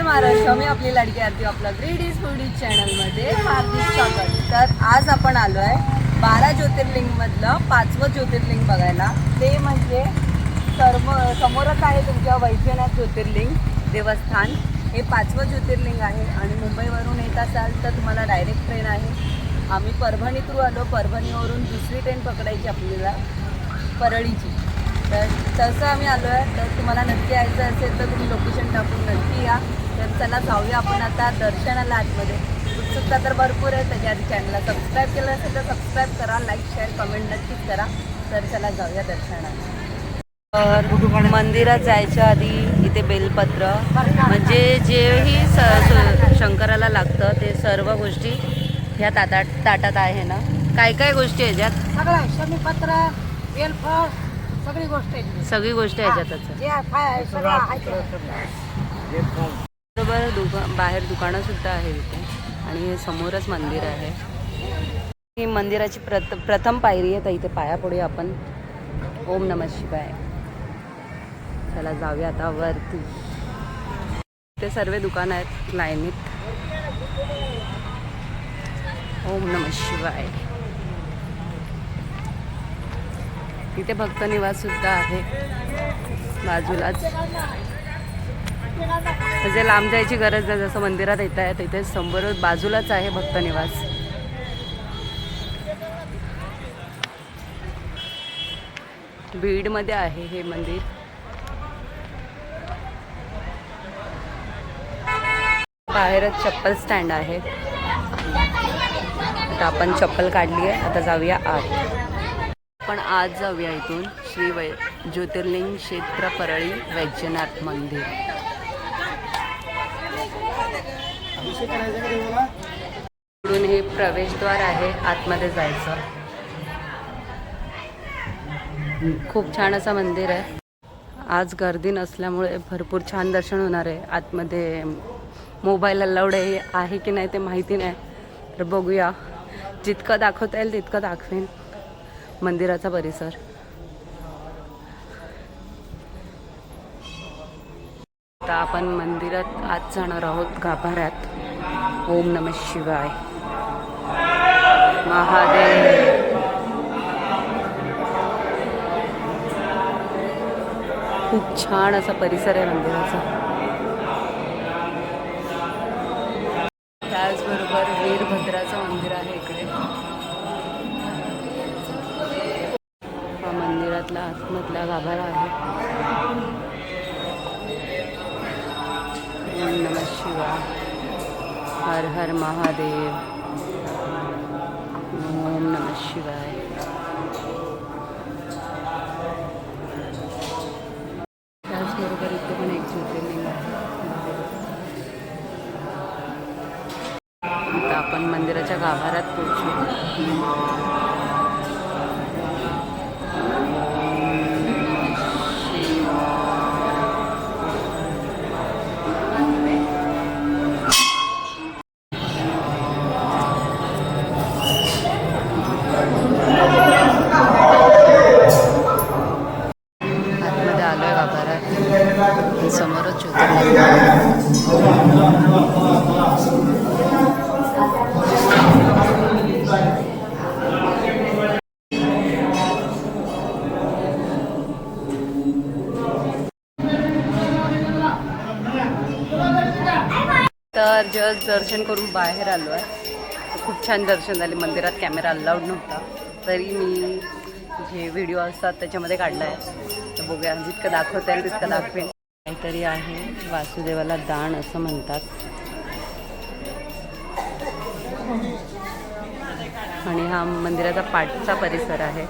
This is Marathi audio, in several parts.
नमस्कार महाराष्ट्र. मी आपली लाडकी आरती आपला ग्रीड इज फूड चॅनलमध्ये हार्दिक स्वागत. तर आज आपण आलो आहे बारा ज्योतिर्लिंगमधलं पाचवं ज्योतिर्लिंग बघायला. ते म्हणजे सर्व समोरच आहे तुमच्या वैद्यनाथ ज्योतिर्लिंग देवस्थान. हे पाचवं ज्योतिर्लिंग आहे आणि मुंबईवरून येत असाल तर तुम्हाला डायरेक्ट ट्रेन आहे. आम्ही परभणी थ्रू आलो. परभणीवरून दुसरी ट्रेन पकडायची आपल्याला. परळीची. तर तसं आम्ही आलो आहे तर तुम्हाला नक्की यायचं असेल तर तुम्ही लोकेशन टाकून नक्की या. तर चला जाऊया आपण आता दर्शनाला आतमध्ये. उत्सुकता तर भरपूर आहे त्याच्या आधी चॅनलला सबस्क्राईब केलं असेल तर सबस्क्राईब करा लाईक शेअर कमेंट नक्कीच करा. तर चला जाऊया दर्शनाला. तर मंदिरात जायच्या आधी इथे बेलपत्र म्हणजे जेही स स- शंकराला लागतं ते सर्व गोष्टी ह्या ताटात ताटात आहे ना? काय काय गोष्टी ह्याच्यात सगळं शमीपत्र वेलफळ सगळी गोष्ट आहे सगळी गोष्टी ह्याच्यातच त्याचबरोबर दुका बाहेर दुकानं सुद्धा आहे इथे. आणि हे समोरच मंदिर आहे. ही मंदिराची प्रथ प्रथम पायरी आहे. तर इथे पायापुढे आपण ओम नम शिवाय. चला जाऊया आता वरती. ते सर्व दुकानं आहेत. लाईनीत. ओम नम शिवाय. तिथे भक्त निवास सुद्धा आहे. बाजूलाच. म्हणजे लांब जायची गरज नाही. जसं मंदिरात येत आहे तिथे समोर बाजूलाच आहे भक्त निवास. बीडमध्ये आहे हे मंदिर. बाहेरच चप्पल स्टँड आहे. आता आपण चप्पल काढली आहे. आता जाऊया आत. आपण आज जाऊया इथून श्री वै ज्योतिर्लिंग क्षेत्र परळी वैद्यनाथ मंदिर. इकडून हे प्रवेशद्वार आहे आतमध्ये जायचं. खूप छान असं मंदिर आहे. आज गर्दी नसल्यामुळे भरपूर छान दर्शन होणार आहे. आतमध्ये मोबाईल अलाउड आहे आहे की नाही ते माहिती नाही. तर बघूया. जितकं दाखवता येईल तितकं दाखवेन मंदिराचा परिसर. आता आपण मंदिरात आज जाणार आहोत गाभाऱ्यात. ओम नम शिवाय. महादेव. खूप छान असा परिसर आहे मंदिराचा. त्याचबरोबर वीरभद्राचं मंदिर आहे इकडे. हा मंदिरातला आतमधला गाभारा आहे. हर हर महादेव। ओम नमः शिवाय। त्याचबरोबर इथे पण एक ज्योतिर्लिंग आहे. आता आपण मंदिराच्या गाभारात पोहोचू. तर जस्ट दर्शन करून बाहेर आलो आहे खूप छान दर्शन झाले. मंदिरात कॅमेरा अलाउड नव्हता. तरी मी जे व्हिडिओ असतात त्याच्यामध्ये काढला आहे तर बघूया जितकं दाखवता येईल तितकं दाखवेन. काहीतरी आहे. वासुदेवाला दान असं म्हणतात. आणि हा मंदिराचा पाठचा परिसर आहे.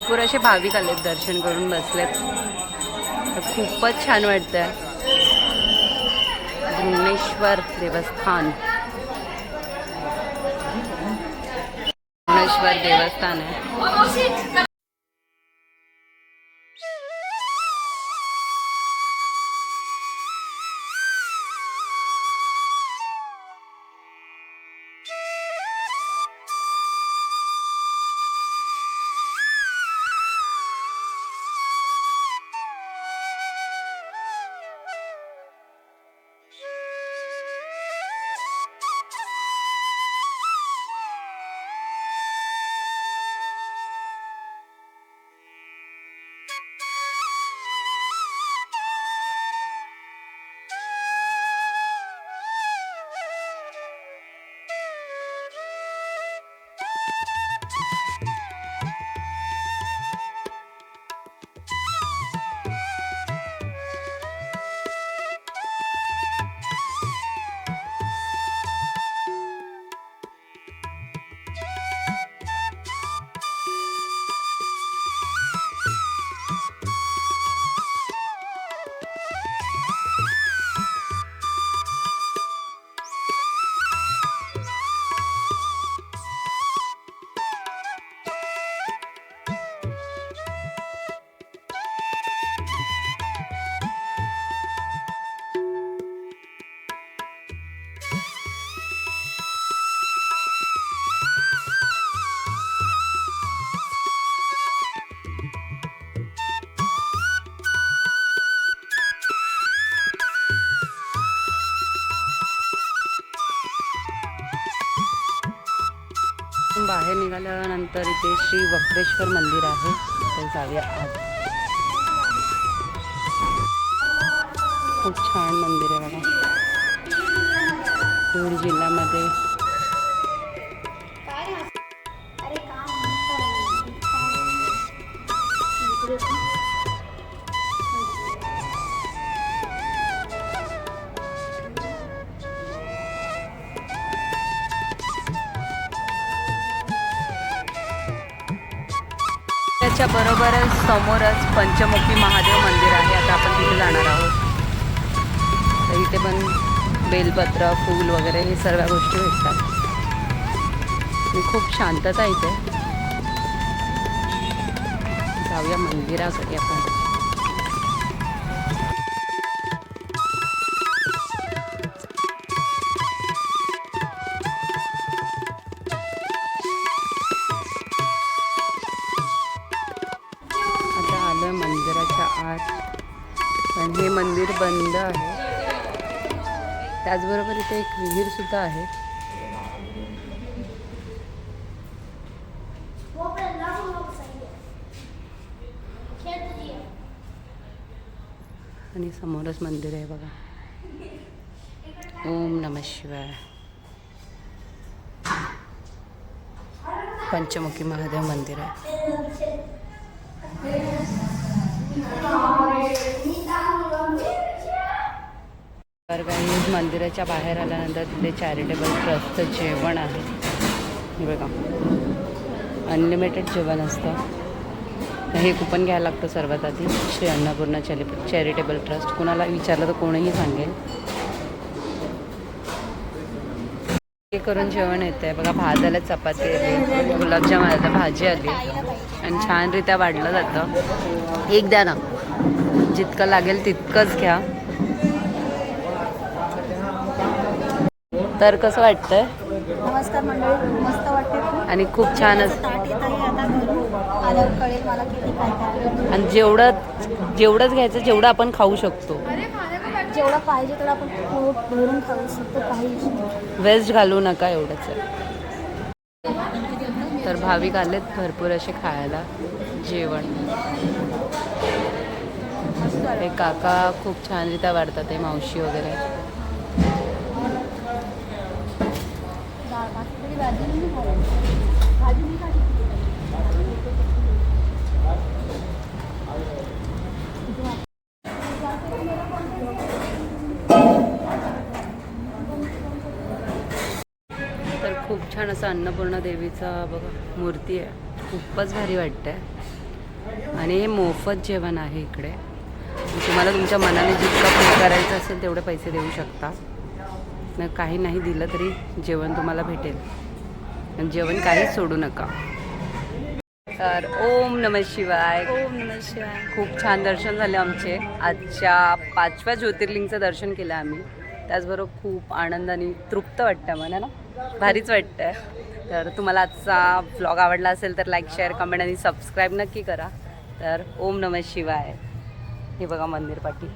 भरपूर असे भाविक आलेत दर्शन करून बसलेत. खूपच छान वाटतंय. भुवनेश्वर देवस्थान. भुवनेश्वर देवस्थान आहे. बाहेर निघाल्यानंतर इथे श्री वक्रेश्वर मंदिर आहे. तर जाऊया आत खूप छान मंदिर आहे बघा. बीड जिल्ह्यामध्ये. त्याच्या बरोबरच समोरच पंचमुखी महादेव मंदिर आहे. आता आपण तिथे जाणार आहोत. तर इथे पण बेलपत्र फूल वगैरे हे सर्व गोष्टी भेटतात. खूप शांतता इथे. जाऊया मंदिराकडे आपण. त्याचबरोबर इथे एक विहीर सुद्धा आहे. आणि समोरच मंदिर आहे बघा. ओम नम शिवाय. पंचमुखी महादेव मंदिर आहे. तर काही मंदिराच्या बाहेर आल्यानंतर तिथे चॅरिटेबल ट्रस्टचं जेवण आहे. हे बघा. अनलिमिटेड जेवण असतं. हे कुपन घ्यायला लागतं सर्वात आधी. श्री अन्नपूर्णा चॅरि चॅरिटेबल ट्रस्ट कुणाला विचारलं तर कोणीही सांगेल. हे करून जेवण येतं आहे बघा भात आलं चपाती आली गुलाबजाम आलं भाजी आली. आणि छानरित्या वाढलं जातं. एक द्या ना. जितकं लागेल तितकंच घ्या. तर कसं वाटतंय? नमस्कार मंडळी मस्त वाटते आणि खूप छान असं आणि जेवढं जेवढंच घ्यायचं जेवढं आपण खाऊ शकतो. जेवढं पाहिजे तेवढं आपण पोट भरून खाऊ शकतो काही वेस्ट घालू नका एवढंच. तर भाविक आलेत भरपूर असे खायला. जेवण. हे काका खूप छानरित्या वाढतात ते मावशी वगैरे डाळ भाकरी भाजी नाही खायला. भाजी नाही खायची. तर खूप छान असं अन्नपूर्णा देवीचा बघा मूर्ती आहे. खूपच भारी वाटते आणि हे मोफत जेवण आहे इकडे. तुम्हाला तुमच्या मनाने जितका पे करायचं असेल तेवढे पैसे देऊ शकता. न काही नाही दिलं तरी जेवण तुम्हाला भेटेल. आणि जेवण काहीच सोडू नका. तर ओम नम शिवाय. ओम नमः शिवाय. खूप छान दर्शन झाले आमचे. आजच्या पाचव्या ज्योतिर्लिंगचं दर्शन केलं आम्ही. त्याचबरोबर खूप आनंदाने तृप्त वाटतं मला ना? भारीच वाटतं तर तुम्हाला आजचा ब्लॉग आवडला असेल तर लाईक शेअर कमेंट आणि सबस्क्राईब नक्की करा. तर ओम नम शिवाय. हे बघा मंदिर पाठी